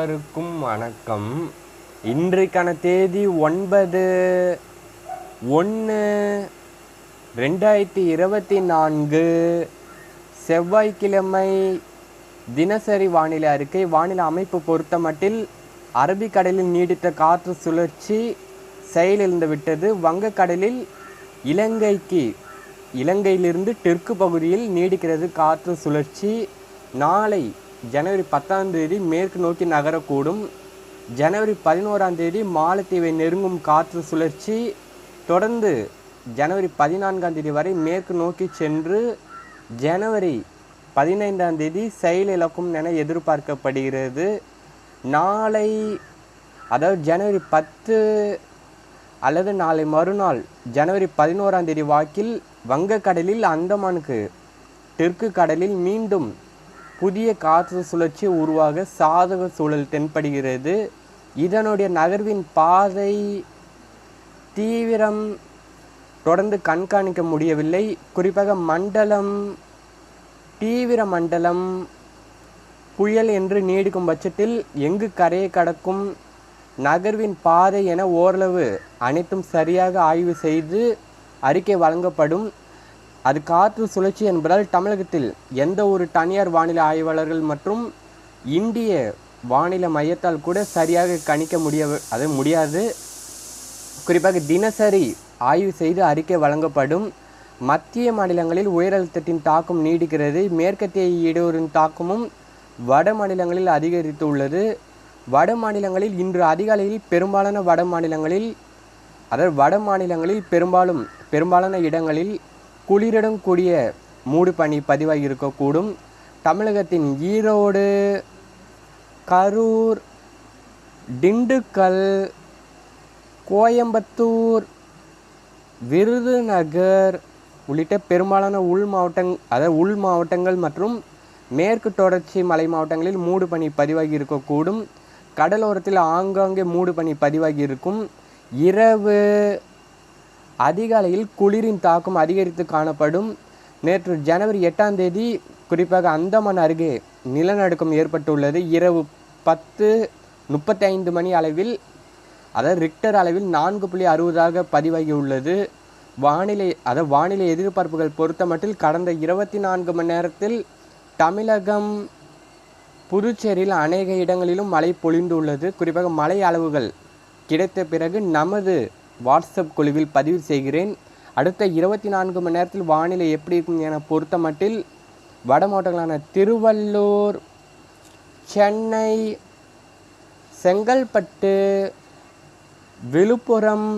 அனைவருக்கும் வணக்கம். இன்றைக்கான தேதி ஒன்பது ஒன்று ரெண்டாயிரத்தி இருபத்தி நான்கு. செவ்வாய்க்கிழமை தினசரி வானிலை அறிக்கை. வானிலை அமைப்பு பொறுத்தமட்டில் அரபிக்கடலில் நீடித்த காற்று சுழற்சி செயலிழந்து விட்டது. வங்கக்கடலில் இலங்கைக்கு இலங்கையிலிருந்து தெற்கு பகுதியில் நீடிக்கிறது காற்று சுழற்சி. நாளை ஜனவரி பத்தாம் தேதி மேற்கு நோக்கி நகரக்கூடும். ஜனவரி பதினோராம் தேதி மாலத்தீவை நெருங்கும் காற்று சுழற்சி. தொடர்ந்து ஜனவரி பதினான்காம் தேதி வரை மேற்கு நோக்கி சென்று ஜனவரி பதினைந்தாம் தேதி செயலிழக்கும் என எதிர்பார்க்கப்படுகிறது. நாளை அதாவது ஜனவரி பத்து அல்லது நாளை மறுநாள் ஜனவரி பதினோராம் தேதி வாக்கில் வங்கக்கடலில் அந்தமானுக்கு தெற்கு கடலில் மீண்டும் புதிய காற்று சுழற்சி உருவாக சாதக சூழல் தென்படுகிறது. இதனுடைய நகர்வின் பாதை தீவிரம் தொடர்ந்து கண்காணிக்க முடியவில்லை. குறிப்பாக மண்டலம் தீவிர மண்டலம் புயல் என்று நீடிக்கும் பட்சத்தில் எங்கு கரையை கடக்கும் நகர்வின் பாதை என ஓரளவு அனைத்தும் சரியாக ஆய்வு செய்து அறிக்கை வழங்கப்படும். அது காற்று சுழற்சி என்பதால் தமிழகத்தில் எந்த ஒரு தனியார் வானிலை ஆய்வாளர்கள் மற்றும் இந்திய வானிலை மையத்தால் கூட சரியாக கணிக்க முடிய அது முடியாது. குறிப்பாக தினசரி ஆய்வு செய்து அறிக்கை வழங்கப்படும். மத்திய மாநிலங்களில் உயரழுத்தத்தின் தாக்கம் நீடிக்கிறது. மேற்கத்திய இடையூறின் தாக்கமும் வட மாநிலங்களில் அதிகரித்து உள்ளது வட மாநிலங்களில் இன்று அதிகாலையில் பெரும்பாலான வட மாநிலங்களில் அதாவது வட மாநிலங்களில் பெரும்பாலும் பெரும்பாலான இடங்களில் குளிருடன் கூடிய மூடு பனி பதிவாகி இருக்கக்கூடும். தமிழகத்தின் ஈரோடு கரூர் திண்டுக்கல் கோயம்புத்தூர் விருதுநகர் உள்ளிட்ட பெரும்பாலான உள் மாவட்டங் அதாவது உள் மாவட்டங்கள் மற்றும் மேற்கு தொடர்ச்சி மலை மாவட்டங்களில் மூடு பனி பதிவாகி இருக்கக்கூடும். கடலோரத்தில் ஆங்காங்கே மூடு பனி பதிவாகி இருக்கும். இரவு அதிகாலையில் குளிரின் தாக்கம் அதிகரித்து காணப்படும். நேற்று ஜனவரி எட்டாம் தேதி குறிப்பாக அந்தமான் அருகே நிலநடுக்கம் ஏற்பட்டுள்ளது. இரவு பத்து முப்பத்தி ஐந்து மணி அளவில் அதாவது ரிக்டர் அளவில் நான்கு புள்ளி அறுபதாக பதிவாகி உள்ளது வானிலை அதாவது வானிலை எதிர்பார்ப்புகள் பொறுத்தமட்டில் கடந்த இருபத்தி நான்கு மணி நேரத்தில் தமிழகம் புதுச்சேரியில் அநேக இடங்களிலும் மழை பொழிந்துள்ளது. குறிப்பாக மழை அளவுகள் கிடைத்த பிறகு நமது வாட்ஸ்அப் குழுவில் பதிவு செய்கிறேன். அடுத்த இருபத்தி நான்கு மணி நேரத்தில் வானிலை எப்படி இருக்கும் என பொறுத்தமட்டில் வட மாவட்டங்களான திருவள்ளூர் சென்னை செங்கல்பட்டு விழுப்புரம்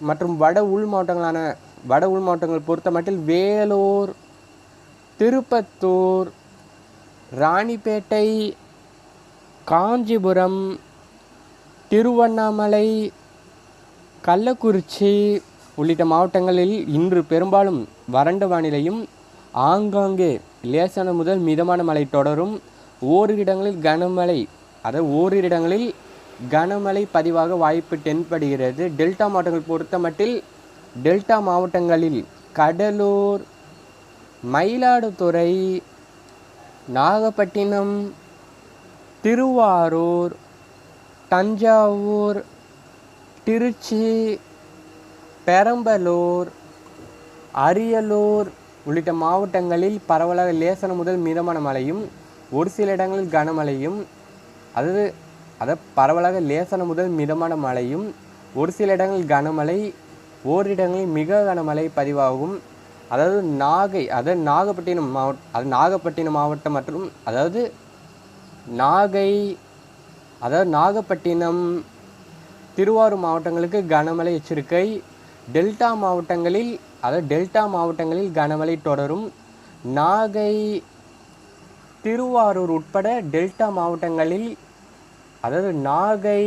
மற்றும் வட உள் மாவட்டங்களான வட உள் மாவட்டங்கள் பொறுத்தமட்டில் வேலூர் திருப்பத்தூர் ராணிப்பேட்டை காஞ்சிபுரம் திருவண்ணாமலை கள்ளக்குறிச்சி உள்ளிட்ட மாவட்டங்களில் இன்று பெரும்பாலும் வறண்ட வானிலையும் ஆங்காங்கே லேசான முதல் மிதமான மழை தொடரும். ஓரிரு இடங்களில் கனமழை அதாவது ஓரிரு இடங்களில் கனமழை பதிவாக வாய்ப்பு தென்படுகிறது. டெல்டா மாவட்டங்கள் பொறுத்தமட்டில் டெல்டா மாவட்டங்களில் கடலூர் மயிலாடுதுறை நாகப்பட்டினம் திருவாரூர் தஞ்சாவூர் திருச்சி பெரம்பலூர் அரியலூர் உள்ளிட்ட மாவட்டங்களில் பரவலாக லேசன முதல் மிதமான மழையும் ஒரு சில இடங்களில் கனமழையும் அதாவது அதை பரவலாக லேசன முதல் மிதமான மழையும் ஒரு சில இடங்களில் கனமழை ஓரிடங்களில் மிக கனமழை பதிவாகும். அதாவது நாகை அதாவது நாகப்பட்டினம் மாவட்ட அது நாகப்பட்டினம் மாவட்டம் மற்றும் அதாவது நாகை அதாவது நாகப்பட்டினம் திருவாரூர் மாவட்டங்களுக்கு கனமழை எச்சரிக்கை. டெல்டா மாவட்டங்களில் அதாவது டெல்டா மாவட்டங்களில் கனமழை தொடரும். நாகை திருவாரூர் உட்பட டெல்டா மாவட்டங்களில் அதாவது நாகை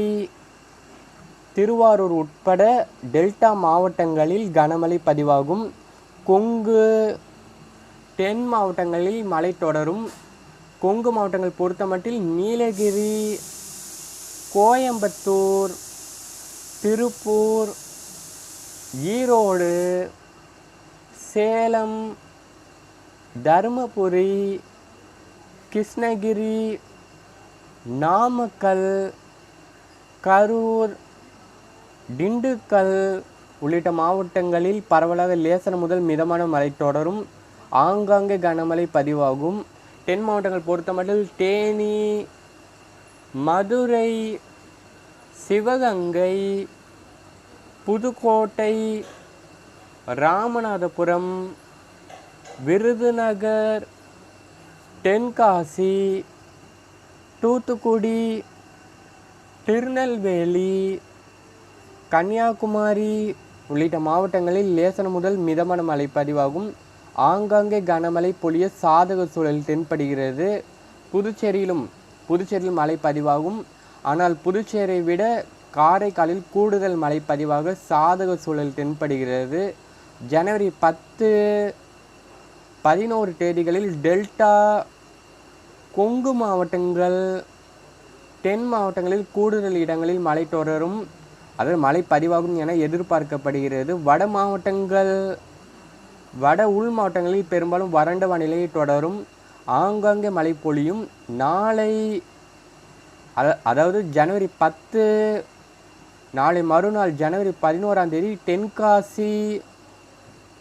திருவாரூர் உட்பட டெல்டா மாவட்டங்களில் கனமழை பதிவாகும். கொங்கு தென் மாவட்டங்களில் மழை தொடரும். கொங்கு மாவட்டங்கள் பொறுத்தமட்டில் நீலகிரி கோயம்புத்தூர் திருப்பூர் ஈரோடு சேலம் தருமபுரி கிருஷ்ணகிரி நாமக்கல் கரூர் திண்டுக்கல் உள்ளிட்ட மாவட்டங்களில் பரவலாக லேசன முதல் மிதமான மழை தொடரும். ஆங்காங்கே கனமழை பதிவாகும். தென் மாவட்டங்கள் பொறுத்தமட்டில் தேனி மதுரை சிவகங்கை புதுக்கோட்டை ராமநாதபுரம் விருதுநகர் தென்காசி தூத்துக்குடி திருநெல்வேலி கன்னியாகுமரி உள்ளிட்ட மாவட்டங்களில் லேசன முதல் மிதமான மழை பதிவாகும். ஆங்காங்கே கனமழை பொழிய சாதக சூழல் தென்படுகிறது. புதுச்சேரியிலும் புதுச்சேரியில் மழை பதிவாகும். ஆனால் புதுச்சேரியை விட காரைக்காலில் கூடுதல் மழை பதிவாக சாதக சூழல் தென்படுகிறது. ஜனவரி பத்து பதினோரு தேதிகளில் டெல்டா கொங்கு மாவட்டங்கள் தென் மாவட்டங்களில் கூடுதல் இடங்களில் மழை தொடரும். அதாவது மழை பதிவாகும் என எதிர்பார்க்கப்படுகிறது. வட மாவட்டங்கள் வட உள் மாவட்டங்களில் பெரும்பாலும் வறண்ட வானிலை தொடரும். ஆங்காங்கே மழை பொழியும். நாளை அதாவது ஜனவரி பத்து நாளை மறுநாள் ஜனவரி பதினோராம் தேதி தென்காசி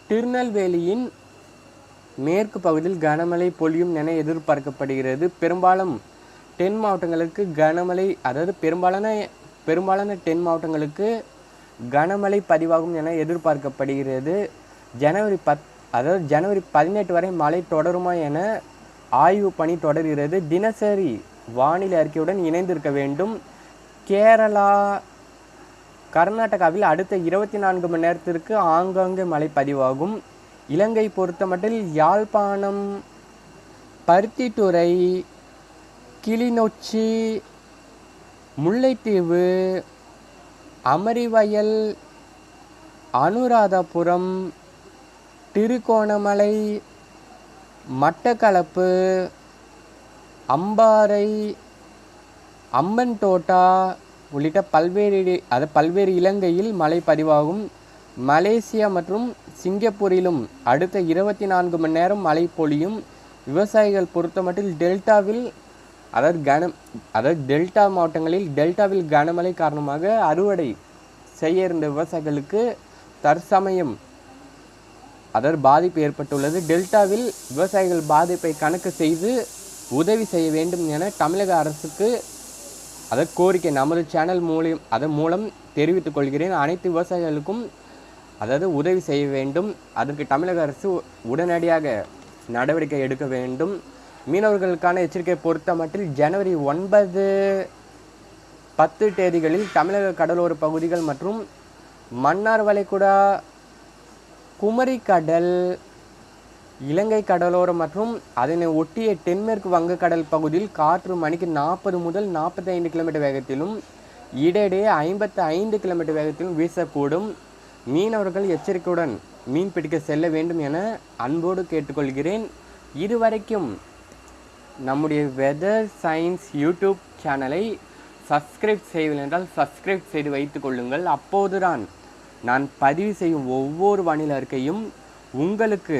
திருநெல்வேலியின் மேற்கு பகுதியில் கனமழை பொழியும் என எதிர்பார்க்கப்படுகிறது. பெரும்பாலும் தென் மாவட்டங்களுக்கு கனமழை அதாவது பெரும்பாலான பெரும்பாலான தென் மாவட்டங்களுக்கு கனமழை பதிவாகும் என எதிர்பார்க்கப்படுகிறது. ஜனவரி பத் அதாவது ஜனவரி பதினெட்டு வரை மழை தொடருமா என ஆய்வு பணி தொடர்கிறது. தினசரி வானிலை அறிக்கையுடன் இணைந்திருக்க வேண்டும். கேரளா கர்நாடகாவில் அடுத்த இருபத்தி நான்கு மணி நேரத்திற்கு ஆங்காங்கே மழை பதிவாகும். இலங்கை பொறுத்தமட்டில் யாழ்ப்பாணம் பருத்தித்துறை கிளிநொச்சி முல்லைத்தீவு அமரிவயல் அனுராதபுரம் திருகோணமலை மட்டக்களப்பு அம்பாறை அம்மன் தோட்டா உள்ளிட்ட பல்வேறு அது பல்வேறு இலங்கையில் மழை பதிவாகும். மலேசியா மற்றும் சிங்கப்பூரிலும் அடுத்த இருபத்தி நான்கு மணி நேரம் மழை பொழியும். விவசாயிகள் பொறுத்தமட்டில் டெல்டாவில் அதாவது கன அதாவது டெல்டா மாவட்டங்களில் டெல்டாவில் கனமழை காரணமாக அறுவடை செய்ய இருந்த விவசாயிகளுக்கு தற்சமயம் அதாவது பாதிப்பு ஏற்பட்டுள்ளது. டெல்டாவில் விவசாயிகள் பாதிப்பை கணக்கு செய்து உதவி செய்ய வேண்டும் என தமிழக அரசுக்கு அதை கோரிக்கை. நமது சேனல் மூலியம் அதன் மூலம் தெரிவித்துக் கொள்கிறேன். அனைத்து விவசாயிகளுக்கும் அதாவது உதவி செய்ய வேண்டும். அதற்கு தமிழக அரசு உடனடியாக நடவடிக்கை எடுக்க வேண்டும். மீனவர்களுக்கான எச்சரிக்கை பொறுத்த மட்டில் ஜனவரி ஒன்பது பத்து தேதிகளில் தமிழக கடலோர பகுதிகள் மற்றும் மன்னார் வளைகுடா குமரி கடல் இலங்கை கடலோரம் மற்றும் அதனை ஒட்டிய தென்மேற்கு வங்கக்கடல் பகுதியில் காற்று மணிக்கு நாற்பது முதல் நாற்பத்தைந்து கிலோமீட்டர் வேகத்திலும் இடையிடையே ஐம்பத்து ஐந்து கிலோமீட்டர் வேகத்திலும் வீசக்கூடும். மீனவர்கள் எச்சரிக்கையுடன் மீன் பிடிக்க செல்ல வேண்டும் என அன்போடு கேட்டுக்கொள்கிறேன். இதுவரைக்கும் நம்முடைய வெதர் சயின்ஸ் யூடியூப் சேனலை சப்ஸ்கிரைப் செய்யவில்லை என்றால் சப்ஸ்கிரைப் செய்து வைத்துக் கொள்ளுங்கள். அப்போதுதான் நான் பதிவு செய்யும் ஒவ்வொரு வானிலை அறிக்கையும் உங்களுக்கு